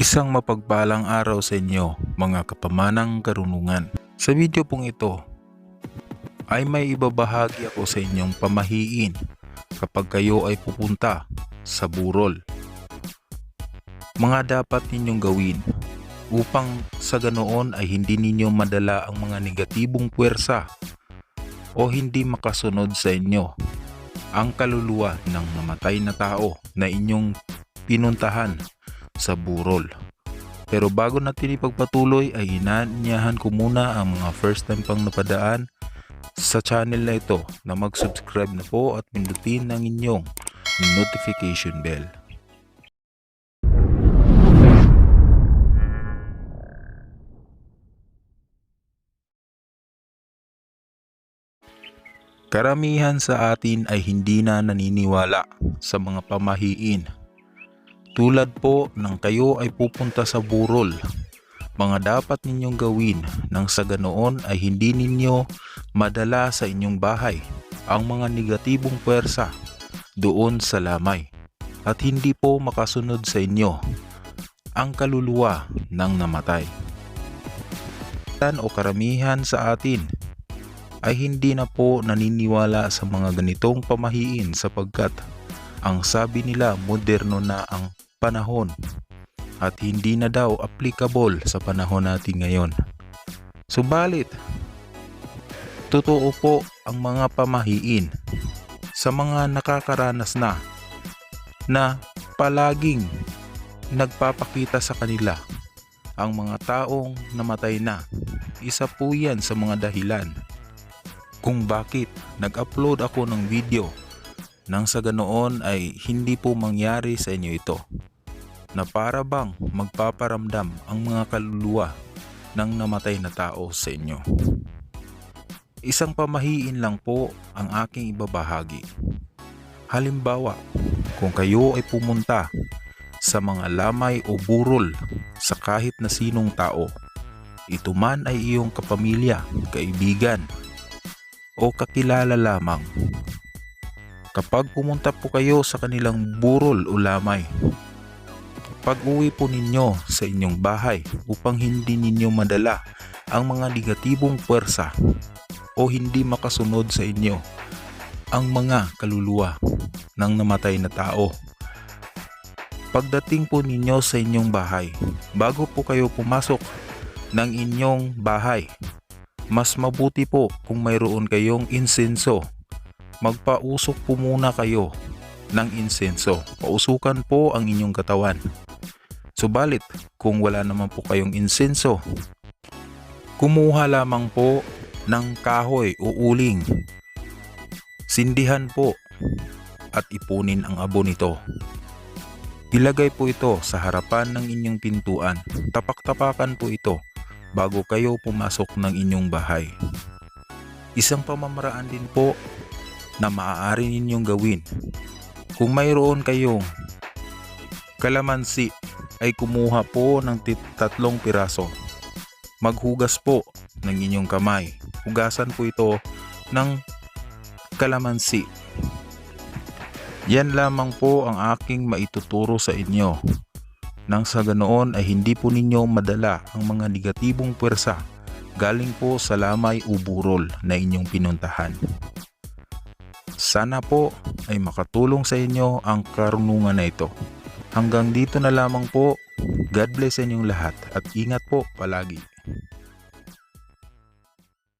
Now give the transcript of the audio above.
Isang mapagpalang araw sa inyo, mga kapamanang karunungan. Sa video pong ito, ay may ibabahagi ako sa inyong pamahiin kapag kayo ay pupunta sa burol. Mga dapat ninyong gawin upang sa ganoon ay hindi ninyo madala ang mga negatibong puwersa o hindi makasunod sa inyo ang kaluluwa ng namatay na tao na inyong pinuntahan sa burol. Pero bago natin ipagpatuloy ay inaanyahan ko muna ang mga first time pang napadaan sa channel na ito na mag-subscribe na po at pindutin ang inyong notification bell. Karamihan sa atin ay hindi na naniniwala sa mga pamahiin tulad po ng kayo ay pupunta sa burol, mga dapat ninyong gawin nang sa ganoon ay hindi ninyo madala sa inyong bahay ang mga negatibong puwersa doon sa lamay at hindi po makasunod sa inyo ang kaluluwa ng namatay. Tan o karamihan sa atin ay hindi na po naniniwala sa mga ganitong pamahiin sapagkat ang sabi nila moderno na ang panahon at hindi na daw applicable sa panahon natin ngayon. Subalit, totoo po ang mga pamahiin sa mga nakakaranas na na palaging nagpapakita sa kanila ang mga taong namatay na. Isa po yan sa mga dahilan kung bakit nag-upload ako ng video nang sa ganoon ay hindi po mangyari sa inyo ito na para bang magpaparamdam ang mga kaluluwa ng namatay na tao sa inyo. Isang pamahiin lang po ang aking ibabahagi. Halimbawa, kung kayo ay pumunta sa mga lamay o burol sa kahit na sinong tao, ito man ay iyong kapamilya, kaibigan, o kakilala lamang. Kapag pumunta po kayo sa kanilang burol o lamay, pag uwi po ninyo sa inyong bahay upang hindi ninyo madala ang mga negatibong puwersa o hindi makasunod sa inyo ang mga kaluluwa ng namatay na tao. Pagdating po ninyo sa inyong bahay, bago po kayo pumasok ng inyong bahay, mas mabuti po kung mayroon kayong insenso. Magpausok po muna kayo ng insenso. Pausukan po ang inyong katawan. Subalit, kung wala naman po kayong insenso, kumuha lamang po ng kahoy o uling. Sindihan po at ipunin ang abo nito. Ilagay po ito sa harapan ng inyong pintuan. Tapak-tapakan po ito bago kayo pumasok ng inyong bahay. Isang pamamaraan din po na maaari ninyong gawin. Kung mayroon kayong kalamansi ay kumuha po ng tatlong piraso. Maghugas po ng inyong kamay. Hugasan po ito ng kalamansi. Yan lamang po ang aking maituturo sa inyo. Nang sa ganoon ay hindi po ninyo madala ang mga negatibong pwersa galing po sa lamay o burol na inyong pinuntahan. Sana po ay makatulong sa inyo ang karunungan na ito. Hanggang dito na lamang po. God bless sa inyong lahat at ingat po palagi.